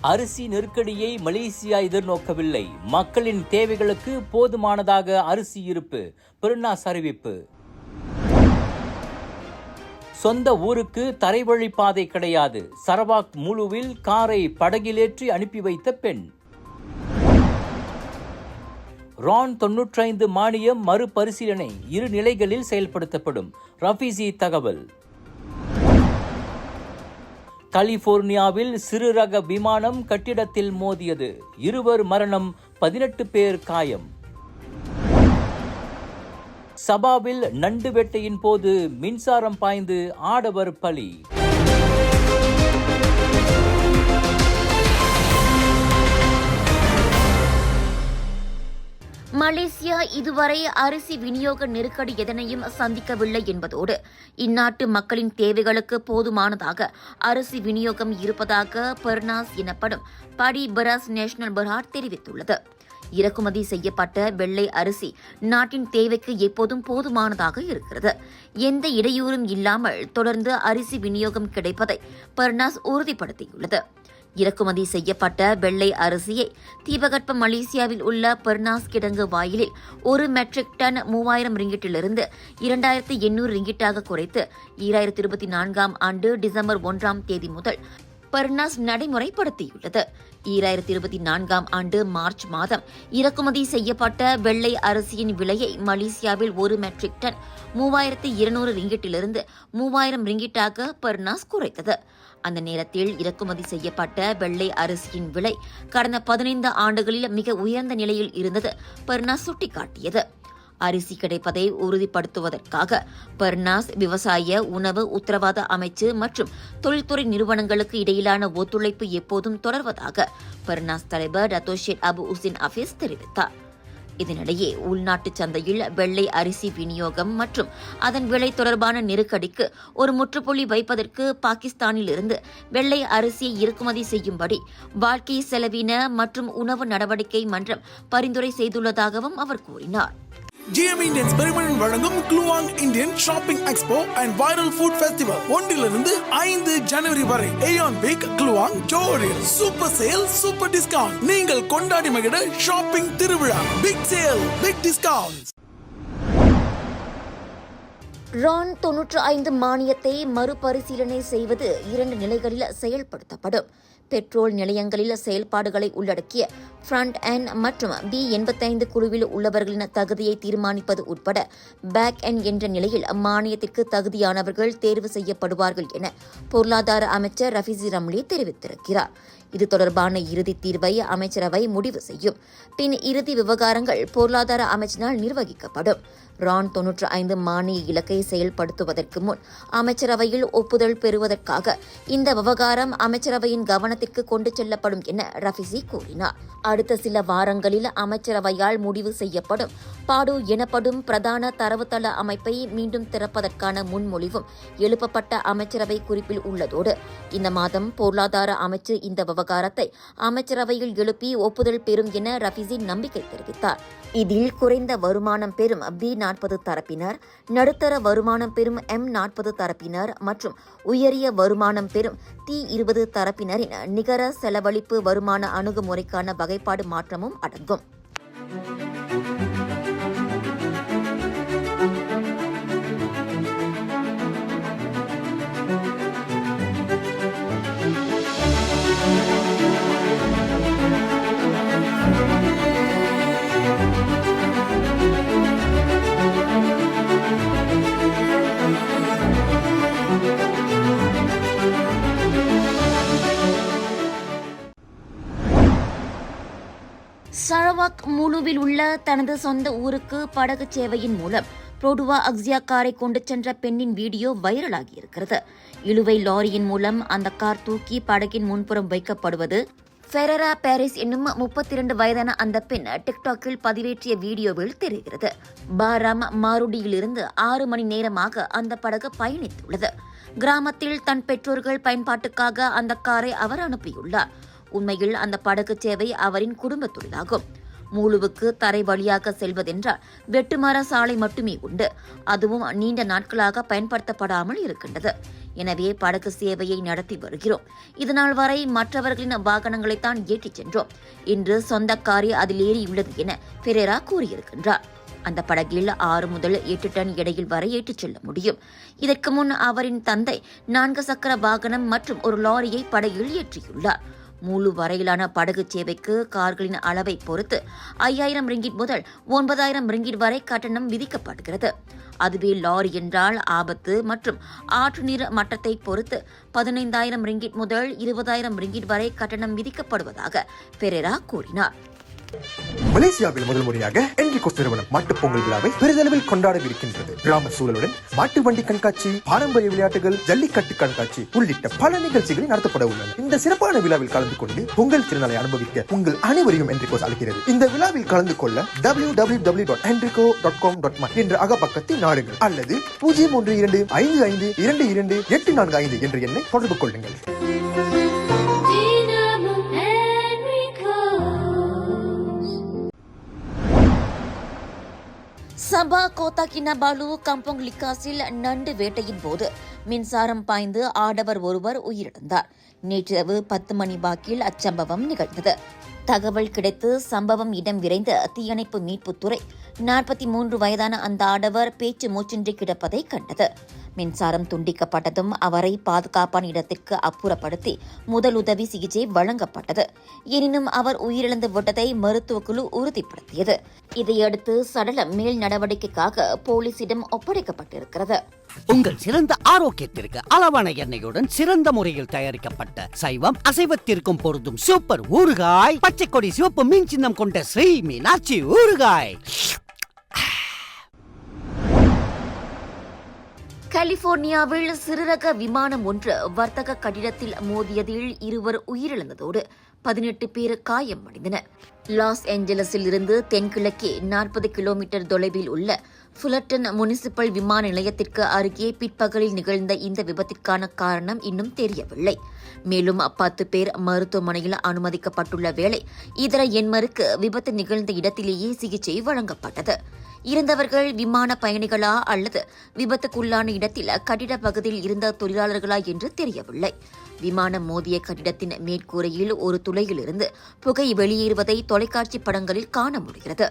அரிசி நெருக்கடியை மலேசியா எதிர்நோக்கவில்லை. மக்களின் தேவைகளுக்கு போதுமானதாக அரிசி இருப்பு. பெருநாஸ் அறிவிப்பு. சொந்த ஊருக்கு தரைவழி பாதை கிடையாது. சரவாக் முழுவில் காரை படகிலேற்றி அனுப்பி வைத்த பெண். ரான் தொன்னூற்றைந்து மானியம் மறுபரிசீலனை. இரு நிலைகளில் செயல்படுத்தப்படும். ரஃபிசி தகவல். கலிபோர்னியாவில் சிறு ரக விமானம் கட்டிடத்தில் மோதியது. இருவர் மரணம் பதினெட்டு பேர் காயம். சபாவில் நண்டு வேட்டையின் போது மின்சாரம் பாய்ந்து ஆடவர் பலி. மலேசியா இதுவரை அரிசி விநியோக நெருக்கடி எதனையும் சந்திக்கவில்லை என்பதோடு இந்நாட்டு மக்களின் தேவைகளுக்கு போதுமானதாக அரிசி விநியோகம் இருப்பதாக பெர்னாஸ் எனப்படும் படி பராஸ் நேஷனல் பராட் தெரிவித்துள்ளது. இறக்குமதி செய்யப்பட்ட வெள்ளை அரிசி நாட்டின் தேவைக்கு எப்போதும் போதுமானதாக இருக்கிறது. எந்த இடையூறும் இல்லாமல் தொடர்ந்து அரிசி விநியோகம் கிடைப்பதை பெர்னாஸ் உறுதிப்படுத்தியுள்ளது. இறக்குமதி செய்யப்பட்ட வெள்ளை அரிசியை தீபகற்ப மலேசியாவில் உள்ள பெர்னாஸ் கிடங்கு வாயிலில் ஒரு மெட்ரிக் டன் மூவாயிரம் ரிங்கிட்டிலிருந்து இரண்டாயிரத்தி எண்ணூறு ரிங்கிட்டாக குறைத்து ஈராயிரத்தி இருபத்தி நான்காம் ஆண்டு டிசம்பர் ஒன்றாம் தேதி முதல் பெர்னாஸ் நடைமுறைப்படுத்தியுள்ளது. ஈராயிரத்தி இருபத்தி நான்காம் ஆண்டு மார்ச் மாதம் இறக்குமதி செய்யப்பட்ட வெள்ளை அரிசியின் விலையை மலேசியாவில் ஒரு மெட்ரிக் டன் மூவாயிரத்தி இருநூறு ரிங்கிட்டிலிருந்து மூவாயிரம் ரிங்கிட்டாக பெர்னாஸ் குறைத்தது. அந்த நேரத்தில் இறக்குமதி செய்யப்பட்ட வெள்ளை அரிசியின் விலை கடந்த பதினைந்து ஆண்டுகளில் மிக உயர்ந்த நிலையில் இருந்தது பெர்னாஸ் சுட்டிக்காட்டியது. அரிசி கிடைப்பதை உறுதிப்படுத்துவதற்காக பெர்னாஸ் விவசாய உணவு உத்தரவாத அமைச்சு மற்றும் தொழில்துறை நிறுவனங்களுக்கு இடையிலான ஒத்துழைப்பு எப்போதும் தொடர்வதாக பெர்னாஸ் தலைவர் ரத்தோஷேட் அபு உசின் அஃபீஸ் தெரிவித்தார். இதனிடையே உள்நாட்டு சந்தையில் வெள்ளை அரிசி விநியோகம் மற்றும் அதன் விலை தொடர்பான நெருக்கடிக்கு ஒரு முற்றுப்புள்ளி வைப்பதற்கு பாகிஸ்தானிலிருந்து வெள்ளை அரிசியை இறக்குமதி செய்யும்படி வாழ்க்கை செலவின மற்றும் உணவு நடவடிக்கை மன்றம் பரிந்துரை செய்துள்ளதாகவும் அவர் கூறினார். ஜிஎம் இந்தியன்ஸ் பெருமையுடன் வழங்கும் Kluang Indian shopping expo and viral food festival ஒன்றிலிருந்து ஐந்து ஜனவரி வரை. ஏயான் பிக் க்ளூவாங் ஜோரியல் சூப்பர் சேல் சூப்பர் டிஸ்கவுண்ட் நீங்கள் கொண்டாடி மகிழ ஷாப்பிங் திருவிழா. பிக் சேல் பிக் டிஸ்கவுண்ட் ரான் தொன்னூற்று ஐந்து மானியத்தை மறுபரிசீலனை செய்வது இரண்டு நிலைகளில் செயல்படுத்தப்படும். பெட்ரோல் நிலையங்களில் செயல்பாடுகளை உள்ளடக்கிய ஃப்ரண்ட் எண்ட் மற்றும் பி எண்பத்தைந்து குழுவில் உள்ளவர்களின் தகுதியை தீர்மானிப்பது உட்பட பேக் எண்ட் என்ற நிலையில் மானியத்திற்கு தகுதியானவர்கள் தேர்வு செய்யப்படுவார்கள் என பொருளாதார அமைச்சர் ரஃபிசி ரம்லி தெரிவித்திருக்கிறார். இது தொடர்பான இறுதி தீர்வை அமைச்சரவை முடிவு செய்யும். பின் இறுதி விவகாரங்கள் பொருளாதார அமைச்சினால் நிர்வகிக்கப்படும். ரான் தொன்னூற்று ஐந்து மானிய இலக்கை செயல்படுத்துவதற்கு முன் அமைச்சரவையில் ஒப்புதல் பெறுவதற்காக இந்த விவகாரம் அமைச்சரவையின் கவனத்திற்கு கொண்டு செல்லப்படும் என ரஃபிசி கூறினார். அடுத்த சில வாரங்களில் அமைச்சரவையால் முடிவு செய்யப்படும் பாடு எனப்படும் பிரதான தரவுத்தள அமைப்பை மீண்டும் திறப்பதற்கான முன்மொழிவும் எழுப்பப்பட்ட அமைச்சரவை குறிப்பில் உள்ளதோடு இந்த மாதம் பொருளாதார அமைச்சு இந்த விவகாரத்தை அமைச்சரவையில் எழுப்பி ஒப்புதல் பெறும் என ரஃபிசி நம்பிக்கை தெரிவித்தார். இதில் குறைந்த வருமானம் பெறும் பி நாற்பது தரப்பினர் நடுத்தர வருமானம் பெறும் எம் நாற்பது தரப்பினர் மற்றும் உயரிய வருமானம் பெறும் டி இருபது தரப்பினரின் நிகர செலவழிப்பு வருமான அணுகுமுறைக்கான வகைப்பாடு மாற்றமும் அடங்கும். சரவாக் முழுவில் உள்ள தனது சொந்த ஊருக்கு படகு சேவையின் மூலம் புரோடுவா அக்ஸியா காரை கொண்டு சென்ற பெண்ணின் வீடியோ வைரலாகி இருக்கிறது இழுவை லாரியின் மூலம் அந்த கார் தூக்கி படகின் முன்புறம் வைக்கப்படுவது ஃபெரரா பாரிஸ் என்னும் முப்பத்தி இரண்டு வயதான அந்த பெண் டிக்டாக்கில் பதிவேற்றிய வீடியோவில் தெரிகிறது. பாராம் மாருடியிலிருந்து ஆறு மணி நேரமாக அந்த படகு பயணித்துள்ளது. கிராமத்தில் தன் பெற்றோர்கள் பயன்பாட்டுக்காக அந்த காரை அவர் அனுப்பியுள்ளார். உண்மையில் அந்த படகு சேவை அவரின் குடும்பத் தொழிலாகும் மூலுவுக்கு தரை வழியாக செல்வதென்றால் வெட்டுமர சாலை மட்டுமே உண்டு. அதுவும் நீண்ட நாட்களாக பயன்படுத்தப்படாமல் இருக்கின்றது. எனவே படகு சேவையை நடத்தி வருகிறோம். இதனால் வரை மற்றவர்களின் வாகனங்களைத்தான் ஏற்றிச் சென்றோம். இன்று சொந்தக்காரி அதில் ஏறியுள்ளது என பெரேரா கூறியிருக்கின்றார். அந்த படகில் ஆறு முதல் எட்டு டன் எடையில் வரை ஏற்றிச் செல்ல முடியும். இதற்கு முன் அவரின் தந்தை நான்கு சக்கர வாகனம் மற்றும் ஒரு லாரியை படகில் ஏற்றியுள்ளார். முழு வரையிலான படகு சேவைக்கு கார்களின் அளவை பொறுத்து ஐயாயிரம் ரிங்கிட் முதல் ஒன்பதாயிரம் ரிங்கிட் வரை கட்டணம் விதிக்கப்படுகிறது. அதுவே லாரி என்றால் ஆபத்து மற்றும் ஆற்று நீர் மட்டத்தை பொறுத்து பதினைந்தாயிரம் ரிங்கிட் முதல் இருபதாயிரம் ரிங்கிட் வரை கட்டணம் விதிக்கப்படுவதாக பெரேரா கூறினார். மலேசியாவில் முதல் முறையாக என்ரிகோஸ் நிறுவனம் மாட்டுப் பொங்கல் விழாவை பெரிதளவில் கொண்டாடவிருக்கின்றது. கிராம சூழலுடன் மாட்டு வண்டி கண்காட்சி பாரம்பரிய விளையாட்டுகள் ஜல்லிக்கட்டு கண்காட்சி உள்ளிட்ட பல நிகழ்ச்சிகள் நடத்தப்பட உள்ளன. இந்த சிறப்பான விழாவில் கலந்து கொண்டு பொங்கல் திருநாளை அனுபவிக்க உங்கள் அனைவரையும் என்ரிகோஸ் அழைக்கிறது. இந்த விழாவில் கலந்து கொள்ள W W W dot Enrico dot com dot என்ற அகப்பக்கத்தை நாடுங்கள் அல்லது பூஜ்ஜியம் ஒன்று இரண்டு ஐந்து ஐந்து இரண்டு இரண்டு எட்டு நான்கு ஐந்து என்ற எண்ணை தொடர்பு கொள்ளுங்கள். சபா கோத்தா கினபாலு கம்போங் லிக்காஸில் நண்டு வேட்டையின் போது மின்சாரம் பாய்ந்து ஆடவர் ஒருவர் உயிரிழந்தார். நேற்றிரவு பத்து மணி வாக்கில் அச்சம்பவம் நிகழ்ந்தது. தகவல் கிடைத்து சம்பவம் இடம் விரைந்த தீயணைப்பு மீட்புத்துறை நாற்பத்தி மூன்று வயதான அந்த ஆடவர் பேச்சு மூச்சின்றி கிடப்பதை கண்டது. மின்சாரம் துண்டிக்கப்பட்டதும் அவரை பாதுகாப்பான இடத்திற்கு அப்புறப்படுத்தி முதலுதவி சிகிச்சை வழங்கப்பட்டது. எனினும் அவர் உயிரிழந்து விட்டதை மருத்துவ குழு உறுதிப்படுத்தியது. இதையடுத்து சடலம் மேல் நடவடிக்கைக்காக போலீசிடம் ஒப்படைக்கப்பட்டிருக்கிறது. உங்கள் சிறந்த ஆரோக்கியத்திற்கு அளவான எண்ணெயுடன் சிறந்த முறையில் தயாரிக்கப்பட்ட சைவம் அசைவத்திற்கும் பொருந்தும் சூப்பர் ஊறுகாய் பச்சை கொடி சிவப்பு மீன் சின்னம் கொண்ட ஸ்ரீ மீனாட்சி ஊறுகாய். கலிபோர்னியாவில் சிறுரக விமானம் ஒன்று வர்த்தக கட்டிடத்தில் மோதியதில் இருவர் உயிரிழந்ததோடு பதினெட்டு பேர் காயமடைந்தனர். லாஸ் ஏஞ்சலஸில் இருந்து தென்கிழக்கே நாற்பது கிலோமீட்டர் தொலைவில் உள்ள ஃபுலட்டன் முனிசிபல் விமான நிலையத்திற்கு அருகே பிற்பகலில் நிகழ்ந்த இந்த விபத்திற்கான காரணம் இன்னும் தெரியவில்லை. மேலும் பத்து பேர் மருத்துவமனையில் அனுமதிக்கப்பட்டுள்ள வேளை இதர எண்மருக்கு விபத்து நிகழ்ந்த இடத்திலேயே சிகிச்சை வழங்கப்பட்டது. இறந்தவர்கள் விமான பயணிகளா அல்லது விபத்துக்குள்ளான இடத்தில் கட்டிட பகுதியில் இருந்த தொழிலாளர்களா என்று தெரியவில்லை. விமானம் மோதிய கட்டிடத்தின் மேற்கூரையில் ஒரு துளையிலிருந்து புகை வெளியேறுவதை தொலைக்காட்சி படங்களில் காண முடிகிறது.